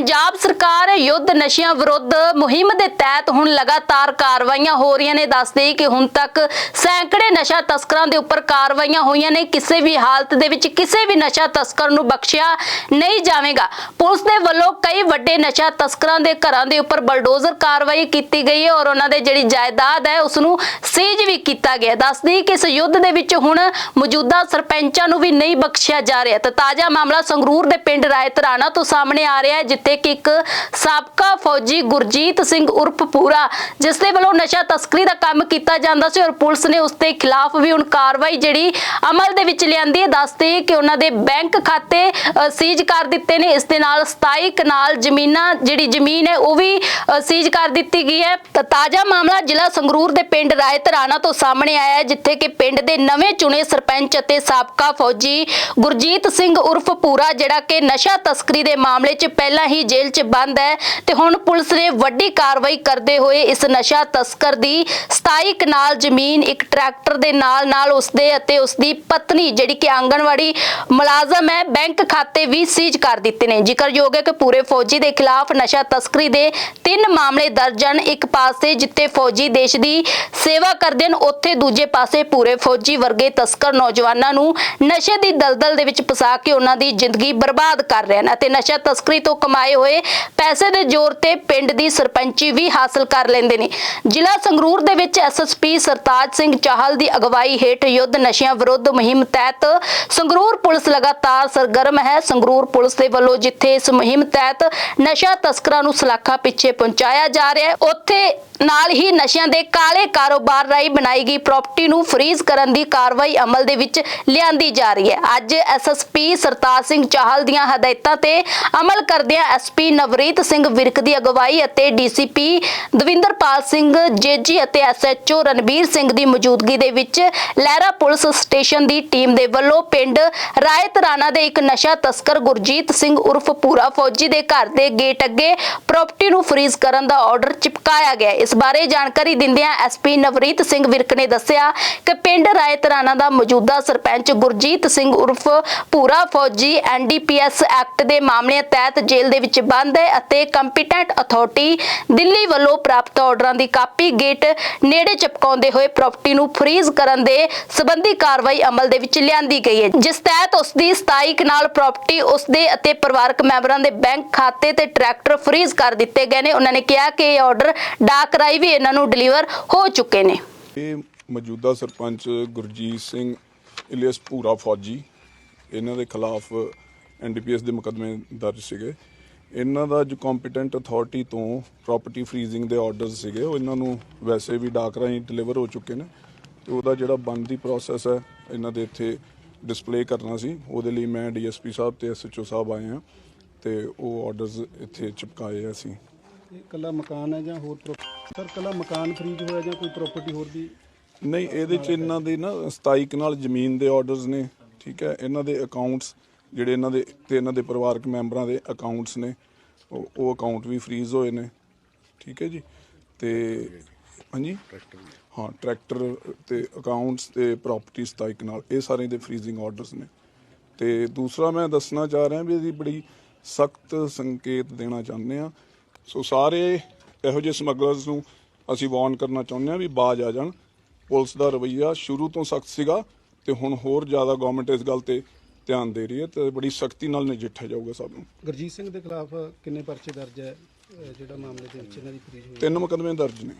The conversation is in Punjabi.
ਪੰਜਾਬ ਸਰਕਾਰ ਯੁੱਧ ਨਸ਼ਿਆਂ ਵਿਰੁੱਧ ਮੁਹਿੰਮ ਦੇ ਤਹਿਤ ਹੁਣ ਲਗਾਤਾਰ ਕਾਰਵਾਈਆਂ ਹੋ ਰਹੀਆਂ ਨੇ। ਦੱਸਦੇ ਕਿ ਹੁਣ ਤੱਕ ਸੈਂਕੜੇ ਨਸ਼ਾ ਤਸਕਰਾਂ ਦੇ ਉੱਪਰ ਕਾਰਵਾਈਆਂ ਹੋਈਆਂ ਨੇ। ਕਿਸੇ ਵੀ ਹਾਲਤ ਦੇ ਵਿੱਚ ਕਿਸੇ ਵੀ ਨਸ਼ਾ ਤਸਕਰ ਨੂੰ ਬਖਸ਼ਿਆ ਨਹੀਂ ਜਾਵੇਗਾ। ਪੁਲਿਸ ਦੇ ਵੱਲੋਂ ਕਈ ਵੱਡੇ ਨਸ਼ਾ ਤਸਕਰਾਂ ਦੇ ਘਰਾਂ ਦੇ ਉੱਪਰ ਬਲਡੋਜ਼ਰ ਕਾਰਵਾਈ ਕੀਤੀ ਗਈ ਹੈ ਔਰ ਉਹਨਾਂ ਦੇ ਜਿਹੜੀ ਜਾਇਦਾਦ ਹੈ ਉਸ ਨੂੰ ਸੀਜ਼ ਵੀ ਕੀਤਾ ਗਿਆ। ਦੱਸਦੀ ਕਿ ਇਸ ਯੁੱਧ ਦੇ ਵਿੱਚ ਹੁਣ ਮੌਜੂਦਾ ਸਰਪੰਚਾਂ ਨੂੰ ਵੀ ਨਹੀਂ ਬਖਸ਼ਿਆ ਜਾ ਰਿਹਾ। ਤਾਂ ਤਾਜ਼ਾ ਮਾਮਲਾ ਸੰਗਰੂਰ ਦੇ ਪਿੰਡ ਰਾਇਤਰਾਣਾ ਤੋਂ ਸਾਹਮਣੇ ਆ ਰਿਹਾ ਹੈ, ਜਿੱਥੇ ਕਿ ਇੱਕ ਸਾਬਕਾ ਫੌਜੀ ਗੁਰਜੀਤ ਸਿੰਘ ਉਰਫ ਪੂਰਾ, ਜਿਸ ਦੇ ਵੱਲੋਂ ਨਸ਼ਾ ਤਸਕਰੀ ਦਾ ਕੰਮ ਕੀਤਾ ਜਾਂਦਾ ਸੀ ਔਰ ਪੁਲਿਸ ਨੇ ਉਸ ਦੇ ਖਿਲਾਫ ਵੀ ਹੁਣ ਕਾਰਵਾਈ ਜਿਹੜੀ ਅਮਲ ਦੇ ਵਿੱਚ ਲਿਆਂਦੀ ਹੈ। ਦੱਸਦੇ ਕਿ ਉਹਨਾਂ ਦੇ ਬੈਂਕ ਖਾਤੇ ਸੀਜ਼ ਕਰ ਦਿੱਤੇ ਨੇ। ਇਸ ਦੇ ਨਾਲ 27 ਕਨਾਲ ਜ਼ਮੀਨਾਂ, ਜਿਹੜੀ ਜ਼ਮੀਨ ਹੈ, ਉਹ ਵੀ ਸੀਜ਼ ਕਰ ਦਿੱਤੀ ਗਈ ਹੈ। ਤਾਜ਼ਾ ਮਾਮਲਾ ਜ਼ਿਲ੍ਹਾ ਸੰਗਰੂਰ ਦੇ ਪਿੰਡ ਰਾਇਤਰਾਣਾ ਤੋਂ ਸਾਹਮਣੇ ਆਇਆ ਹੈ, ਜਿੱਥੇ ਕਿ ਪਿੰਡ ਦੇ ਨਵੇਂ ਚੁਣੇ ਸਰਪੰਚ ਅਤੇ ਸਾਬਕਾ ਫੌਜੀ ਗੁਰਜੀਤ ਸਿੰਘ ਉਰਫ ਪੂਰਾ, ਜਿਹੜਾ ਕਿ ਨਸ਼ਾ ਤਸਕਰੀ ਦੇ ਮਾਮਲੇ 'ਚ ਪਹਿਲਾਂ ਹੀ ਜੇਲ੍ਹ 'ਚ ਬੰਦ ਹੈ ਤੇ ਹੁਣ ਪੁਲਿਸ ਨੇ ਵੱਡੀ ਕਾਰਵਾਈ ਕਰਦੇ ਹੋਏ ਇਸ ਨਸ਼ਾ ਤਸਕਰ ਦੀ 27 ਕਨਾਲ ਜ਼ਮੀਨ ਇੱਕ ਟਰੈਕਟਰ ਦੇ ਨਾਲ ਨਾਲ ਉਸਦੇ ਅਤੇ ਉਸਦੀ ਪਤਨੀ ਜਿਹੜੀ ਕਿ ਆਂਗਣਵਾੜੀ ਮੁਲਾਜ਼ਮ ਹੈ, ਬੈਂਕ ਖਾਤੇ ਵੀ ਸੀਜ਼ ਕਰ ਦਿੱਤੇ ਨੇ। ਜ਼ਿਕਰਯੋਗ ਹੈ ਕਿ ਪੂਰੇ ਫੌਜੀ ਦੇ ਖਿਲਾਫ ਨਸ਼ਾ ਤਸਕਰੀ ਦੇ ਤਿੰਨ ਮਾਮਲੇ ਦਰਜ ਹਨ। ਇੱਕ ਪਾਸੇ ਜਿੱਥੇ ਫੌਜੀ ਦੇਸ਼ ਦੀ ਸੇਵਾ ਕਰਦੇ ਹਨ, ਉੱਥੇ ਦੂਜੇ ਪਾਸੇ ਪੂਰੇ ਫੌਜੀ ਵਰਗੇ ਤਸਕਰ ਨੌਜਵਾਨਾਂ ਨੂੰ ਨਸ਼ੇ ਦੀ ਦਲਦਲ ਦੇ ਵਿੱਚ ਫਸਾ ਕੇ ਉਹਨਾਂ ਦੀ ਜ਼ਿੰਦਗੀ ਬਰਬਾਦ ਕਰ ਰਹੇ ਹਨ ਅਤੇ ਨਸ਼ਾ ਤਸਕਰੀ ਤੋਂ ਕਮਾ ਕਮਾਏ ਹੋਏ ਪੈਸੇ ਦੇ ਜ਼ੋਰ ਤੇ ਪਿੰਡ ਦੀ ਸਰਪੰਚੀ ਵੀ ਹਾਸਲ ਕਰ ਲੈਂਦੇ ਨੇ। ਜ਼ਿਲ੍ਹਾ ਸੰਗਰੂਰ ਦੇ ਵਿੱਚ ਐਸਐਸਪੀ ਸਰਤਾਜ ਸਿੰਘ ਚਾਹਲ ਦੀ ਅਗਵਾਈ ਹੇਠ ਯੁੱਧ ਨਸ਼ਿਆਂ ਵਿਰੁੱਧ ਮੁਹਿੰਮ ਤਹਿਤ ਸੰਗਰੂਰ ਪੁਲਿਸ ਲਗਾਤਾਰ ਸਰਗਰਮ ਹੈ। ਸੰਗਰੂਰ ਪੁਲਿਸ ਦੇ ਵੱਲੋਂ ਜਿੱਥੇ ਇਸ ਮੁਹਿੰਮ ਤਹਿਤ ਨਸ਼ਾ ਤਸਕਰਾਂ ਨੂੰ ਸਲਾਖਾਂ ਪਿੱਛੇ ਪਹੁੰਚਾਇਆ ਜਾ ਰਿਹਾ ਹੈ, ਉੱਥੇ ਨਾਲ ਹੀ ਨਸ਼ਿਆਂ ਦੇ ਕਾਲੇ ਕਾਰੋਬਾਰ ਰਾਹੀਂ ਬਣਾਈ ਗਈ ਪ੍ਰਾਪਰਟੀ ਨੂੰ ਫਰੀਜ਼ ਕਰਨ ਦੀ ਕਾਰਵਾਈ ਅਮਲ ਦੇ ਵਿੱਚ ਲਿਆਂਦੀ ਜਾ ਰਹੀ ਹੈ। ਅੱਜ ਐਸਐਸਪੀ ਸਰਤਾਜ ਸਿੰਘ ਚਾਹਲ ਦੀਆਂ ਹਦਾਇਤਾਂ ਤੇ ਅਮਲ ਕਰਦਿਆਂ ਐਸਪੀ ਨਵਰੀਤ ਸਿੰਘ ਵਿਰਕ ਦੀ ਅਗਵਾਈ ਅਤੇ ਡੀਸੀਪੀ ਦਵਿੰਦਰਪਾਲ ਸਿੰਘ ਜੇਜੀ ਅਤੇ ਐਸਐਚਓ ਰਣਬੀਰ ਸਿੰਘ ਦੀ ਮੌਜੂਦਗੀ ਦੇ ਵਿੱਚ ਲਹਿਰਾ ਪੁਲਿਸ ਸਟੇਸ਼ਨ ਦੀ ਟੀਮ ਦੇ ਵੱਲੋਂ ਪਿੰਡ ਰਾਇਤ ਦੇ ਇੱਕ ਨਸ਼ਾ ਤਸਕਰ ਗੁਰਜੀਤ ਸਿੰਘ ਉਰਫ ਪੂਰਾ ਫੌਜੀ ਦੇ ਘਰ ਦੇ ਗੇਟ ਅੱਗੇ ਪ੍ਰਾਪਰਟੀ ਨੂੰ ਫਰੀਜ਼ ਕਰਨ ਦਾ ਆਰਡਰ ਚਿਪਕਾਇਆ ਗਿਆ। ਇਸ ਬਾਰੇ ਜਾਣਕਾਰੀ ਦਿੰਦਿਆਂ ਐਸਪੀ ਨਵਰੀਤ ਸਿੰਘ ਵਿਰਕ ਨੇ ਦੱਸਿਆ ਕਿ ਪਿੰਡ ਰਾਇਤ ਰਾਣਾ ਦਾ ਮੌਜੂਦਾ ਸਰਪੰਚ ਗੁਰਜੀਤ ਸਿੰਘ ਉਰਫ ਪੂਰਾ ਫੌਜੀ ਐਨਡੀਪੀਐਸ ਐਕਟ ਦੇ ਮਾਮਲੇ ਤਹਿਤ ਜੇਲ੍ਹ ਦੇ ਵਿੱਚ ਬੰਦ ਹੈ ਅਤੇ ਕੰਪੀਟੈਂਟ ਅਥਾਰਟੀ ਦਿੱਲੀ ਵੱਲੋਂ ਪ੍ਰਾਪਤ ਆਰਡਰਾਂ ਦੀ ਕਾਪੀ ਗੇਟ ਨੇੜੇ ਚਿਪਕਾਉਂਦੇ ਹੋਏ ਪ੍ਰਾਪਰਟੀ ਨੂੰ ਫਰੀਜ਼ ਕਰਨ ਦੇ ਸਬੰਧੀ ਕਾਰਵਾਈ ਅਮਲ ਦੇ ਵਿੱਚ ਲਿਆਂਦੀ ਗਈ ਹੈ। ਜਿਸ ਤਹਿਤ ਉਸ ਦੀ 27 ਕਨਾਲ ਪ੍ਰਾਪਰਟੀ ਉਸ ਦੇ ਅਤੇ ਪਰਿਵਾਰਕ ਮੈਂਬਰਾਂ ਦੇ ਬੈਂਕ ਖਾਤੇ ਤੇ ਟਰੈਕਟਰ ਫਰੀਜ਼ ਕਰ ਦਿੱਤੇ ਗਏ ਨੇ। ਉਹਨਾਂ ਨੇ ਕਿਹਾ ਕਿ ਇਹ ਆਰਡਰ ਡਾਕ ਰਾਈ ਵੀ ਇਹਨਾਂ ਨੂੰ ਡਿਲੀਵਰ ਹੋ ਚੁੱਕੇ ਨੇ। ਇਹ ਮੌਜੂਦਾ ਸਰਪੰਚ ਗੁਰਜੀਤ ਸਿੰਘ ਇਲੀਅਸ ਭੂਰਾ ਫੌਜੀ, ਇਹਨਾਂ ਦੇ ਖਿਲਾਫ ਐਨਡੀਪੀਐਸ ਦੇ ਮੁਕੱਦਮੇ ਦਰਜ ਸੀਗੇ। ਇਹਨਾਂ ਦਾ ਜੋ ਕੰਪੀਟੈਂਟ ਅਥਾਰਟੀ ਤੋਂ ਪ੍ਰਾਪਰਟੀ ਫਰੀਜ਼ਿੰਗ ਦੇ ਆਰਡਰਸ ਸੀਗੇ ਉਹ ਇਹਨਾਂ ਨੂੰ ਵੈਸੇ ਵੀ ਡਾਕ ਰਾਹੀਂ ਡਿਲੀਵਰ ਹੋ ਚੁੱਕੇ ਨੇ ਤੇ ਉਹਦਾ ਜਿਹੜਾ ਬਣਦੀ ਪ੍ਰੋਸੈਸ ਹੈ ਇਹਨਾਂ ਦੇ ਇੱਥੇ ਡਿਸਪਲੇ ਕਰਨਾ ਸੀ ਉਹਦੇ ਲਈ ਮੈਂ ਡੀਐਸਪੀ ਸਾਹਿਬ ਤੇ ਐਸਐਚਓ ਸਾਹਿਬ ਆਏ ਆ ਤੇ ਉਹ ਆਰਡਰਸ ਇੱਥੇ ਚਿਪਕਾਏ ਆ ਅਸੀਂ। ਇਹ ਕੱਲਾ ਮਕਾਨ ਹੈ ਜਾਂ ਹੋਰ ਸਰ ਕੱਲਾ ਮਕਾਨ ਖਰੀਦ ਹੋਇਆ ਜਾਂ ਕੋਈ ਪ੍ਰਾਪਰਟੀ ਹੋਰ ਦੀ ਨਹੀਂ ਇਹਦੇ ਚ ਇਹਨਾਂ ਦੇ ਨਾ 27 ਕਨਾਲ ਜ਼ਮੀਨ ਦੇ ਆਰਡਰਸ ਨੇ ਠੀਕ ਹੈ ਇਹਨਾਂ ਦੇ ਅਕਾਊਂਟਸ ਜਿਹੜੇ ਇਹਨਾਂ ਦੇ ਤੇ ਇਹਨਾਂ ਦੇ ਪਰਿਵਾਰਕ ਮੈਂਬਰਾਂ ਦੇ ਅਕਾਊਂਟਸ ਨੇ, ਉਹ ਉਹ ਅਕਾਊਂਟ ਵੀ ਫ੍ਰੀਜ਼ ਹੋਏ ਨੇ, ਠੀਕ ਹੈ ਜੀ? ਤੇ ਹਾਂਜੀ? ਹਾਂ ਟਰੈਕਟਰ ਤੇ ਅਕਾਊਂਟਸ ਤੇ ਪ੍ਰਾਪਰਟੀ 27 ਕਨਾਲ ਇਹ ਸਾਰੇ ਦੇ ਫ੍ਰੀਜ਼ਿੰਗ ਆਰਡਰਸ ਨੇ। ਤੇ ਦੂਸਰਾ ਮੈਂ ਦੱਸਣਾ ਚਾਹ ਰਿਹਾ ਵੀ ਇਹਦੀ ਬੜੀ ਸਖਤ ਸੰਕੇਤ ਦੇਣਾ ਚਾਹੁੰਦੇ ਆ ਸੋ ਸਾਰੇ ਇਹੋ ਜਿਹੇ ਸਮਗਲਰਸ ਨੂੰ ਅਸੀਂ ਵਾਰਨ ਕਰਨਾ ਚਾਹੁੰਦੇ ਆ ਵੀ ਬਾਜ ਆ ਜਾਣ। ਪੁਲਿਸ ਦਾ ਰਵੱਈਆ ਸ਼ੁਰੂ ਤੋਂ ਸਖਤ ਸੀਗਾ ਤੇ ਹੁਣ ਹੋਰ ਜ਼ਿਆਦਾ ਗਵਰਨਮੈਂਟ ਇਸ ਗੱਲ ਤੇ ਧਿਆਨ ਦੇ ਰਹੀ ਹੈ ਤੇ ਬੜੀ ਸਖਤੀ ਨਾਲ ਨਜਿੱਠਿਆ ਜਾਊਗਾ ਸਭ ਨੂੰ। ਗੁਰਜੀਤ ਸਿੰਘ ਦੇ ਖਿਲਾਫ ਕਿੰਨੇ ਪਰਚੇ ਦਰਜ ਹੈ ਅਹ ਜਿਹੜਾ ਮਾਮਲੇ ਦੇ ਵਿੱਚ ਇਹਨਾਂ ਦੀ ਫਰੀਜ ਹੋਈ ਤਿੰਨ ਮੁਕੱਦਮੇ ਦਰਜ ਨੇ।